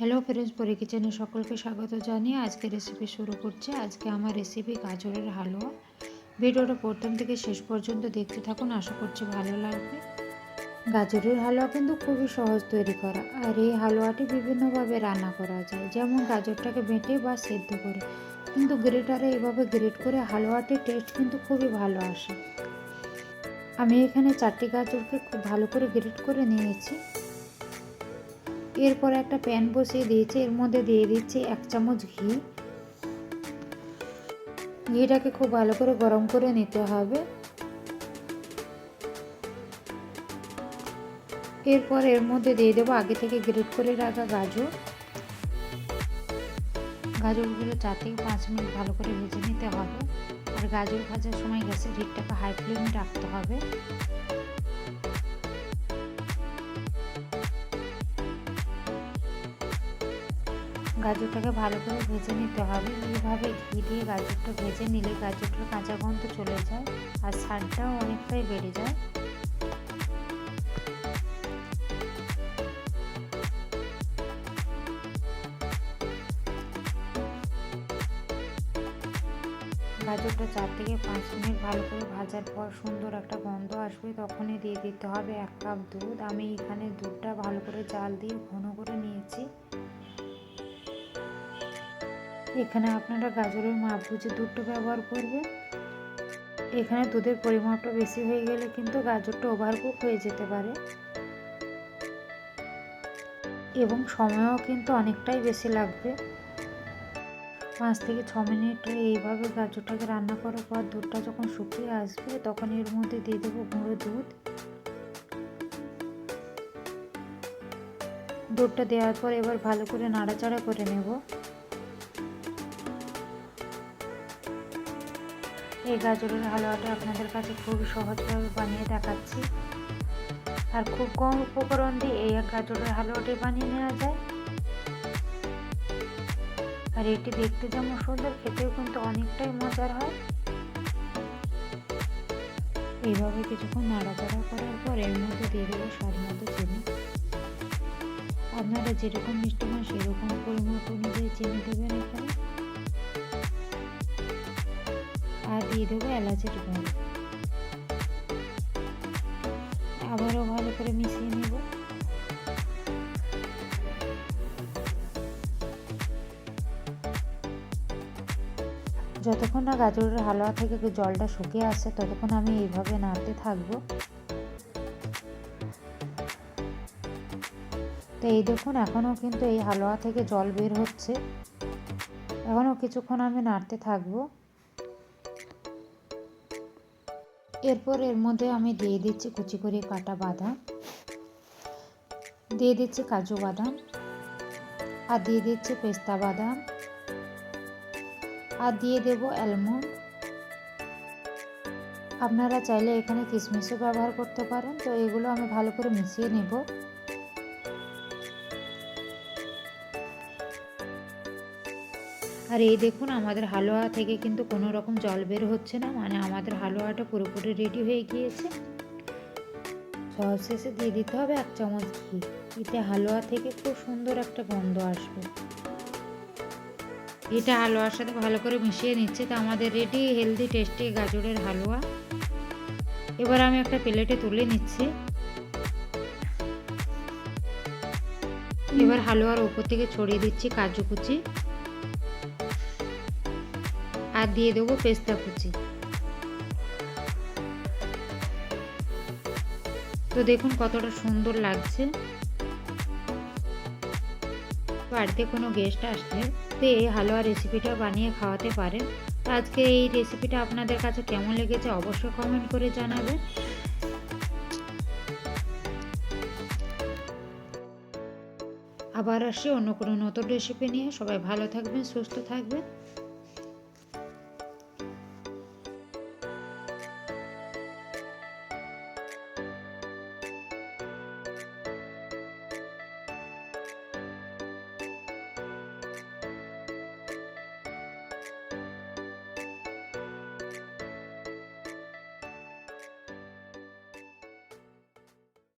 Hello friends পরি কিচেনে সকলকে স্বাগত জানিয়ে আজকে রেসিপি শুরু করছি। আজকে আমার রেসিপি গাজরের হালুয়া। ভিডিওটা প্রথম থেকে শেষ পর্যন্ত দেখতে থাকুন, আশা করছি ভালো লাগবে। গাজরের হালুয়া কিন্তু খুবই সহজ তৈরি করা। আর এই হালুয়াটি বিভিন্নভাবে রান্না করা যায়। যেমন গাজরটাকে বেটে বা সেদ্ধ করে। কিন্তু গ্রেটারে এইভাবে গ্রেট করে হালুয়াটির টেস্ট কিন্তু খুবই ভালো আসে। আমি এখানে চারটি গাজরকে খুব ভালো করে গ্রেট করে নিয়েছি। এরপর একটা প্যান বসিয়ে দিয়েছি, এর মধ্যে দিয়ে দিচ্ছি এক চামচ ঘি। ঘিটাকে খুব ভালো করে গরম করে নিতে হবে। এরপর এর মধ্যে দিয়ে দেবো আগে থেকে গ্রেট করে রাখা গাজর। গাজরগুলো চার থেকে পাঁচ মিনিট ভালো করে ভেজে নিতে হবে। আর গাজর ভাজার সময় গ্যাসের হিটটাকে হাই ফ্লেমে রাখতে হবে। গাজরটাকে ভালো করে ভেজে নিতে হবে। এইভাবে ঘি দিয়ে গাজরটা ভেজে নিলে গাজরটার কাঁচা গন্ধ চলে যায় আর স্বাদটাও অনেকটাই বেড়ে যায়। গাজরটা চার থেকে পাঁচ মিনিট ভালো করে ভাজার পর সুন্দর একটা গন্ধ আসবে, তখনই দিয়ে দিতে হবে এক কাপ দুধ। আমি এখানে দুধটা ভালো করে জাল দিয়ে ঘন করে নিয়েছি। এখানে আপনারা গাজরের মাপ বুঝে দুধটা ব্যবহার করবেন। এখানে দুধের পরিমাপটা বেশি হয়ে গেলে কিন্তু গাজরটা ওভারকুক হয়ে যেতে পারে। এবং সময়ও কিন্তু অনেকটাই বেশি লাগবে। পাঁচ থেকে ছ মিনিট এইভাবে গাজরটাকে রান্না করার পর দুধটা যখন শুকিয়ে আসবে, তখন এর মধ্যে দিয়ে দেবো গুঁড়ো দুধ। দুধটা দেওয়ার পর এবার ভালো করে নাড়াচাড়া করে নেব। এই গাজরের হালুয়াটা আপনাদের কাছে খুব সহজভাবে বানিয়ে দেখাচ্ছি। আর খুব কম উপকরণ দিয়ে এই গাজরের হালুয়াটি বানিয়ে নেওয়া যায়। আর এটি দেখতে যেমন সুন্দর খেতেও কিন্তু অনেকটাই মজার হয়। এইভাবে কিছুক্ষণ নাড়াচাড়া করার পর এর মধ্যে দিয়ে দেবো স্বাদ মতো চিনি। আপনারা যেরকম মিষ্টি খান সেরকম পরিমাপ অনুযায়ী চিনি দেবেন এখানে। দিয়ে দেবো এলাচের গুঁড়ো আবারও ভালো করে মিশিয়ে নেব। যতক্ষণ না গাজরের হালুয়া থেকে জলটা শুকিয়ে আসছে, ততক্ষণ আমি এইভাবে নাড়তে থাকব। তো এই দেখুন, এখনও কিন্তু এই হালুয়া থেকে জল বের হচ্ছে। এখনও কিছুক্ষণ আমি নাড়তে থাকব। এরপর এর মধ্যে আমি দিয়ে দিচ্ছি কুচি করে কাটা বাদাম। দিয়ে দিচ্ছি কাজু বাদাম আর দিয়ে দিচ্ছি পেস্তা বাদাম আর দিয়ে দেব অ্যালমন্ড। আপনারা চাইলে এখানে কিশমিশও ব্যবহার করতে পারেন। তো এগুলো আমি ভালো করে মিশিয়ে নেব। আর এই দেখুন, আমাদের হালুয়া থেকে কিন্তু কোনো রকম জল বের হচ্ছে না মানে আমাদের হালুয়াটা পুরোপুরি রেডি হয়ে গিয়েছে। সব শেষে দিয়ে দিতে হবে এক চামচ ঘি, এতে হালুয়া থেকে খুব সুন্দর একটা গন্ধ আসবে। এটা হালুয়ার সাথে ভালো করে মিশিয়ে নিচ্ছে, তো আমাদের রেডি হেলদি টেস্টি গাজরের হালুয়া। এবার আমি একটা প্লেটে তুলে নিচ্ছি। এবার হালুয়ার ওপর থেকে ছড়িয়ে দিচ্ছি কাজু কুচি। আর দিয়ে দেবো পেস্তা কুচি। তো দেখুন কতটা সুন্দর লাগছে। বাড়িতে কোনো গেস্ট আসলে তো এই হালুয়া রেসিপিটা বানিয়ে খাওয়াতে পারেন। আজকে এই রেসিপিটা আপনাদের কাছে কেমন লেগেছে অবশ্যই কমেন্ট করে জানাবেন। আবার আসি অন্য কোনো নতুন রেসিপি নিয়ে। সবাই ভালো থাকবেন, সুস্থ থাকবেন।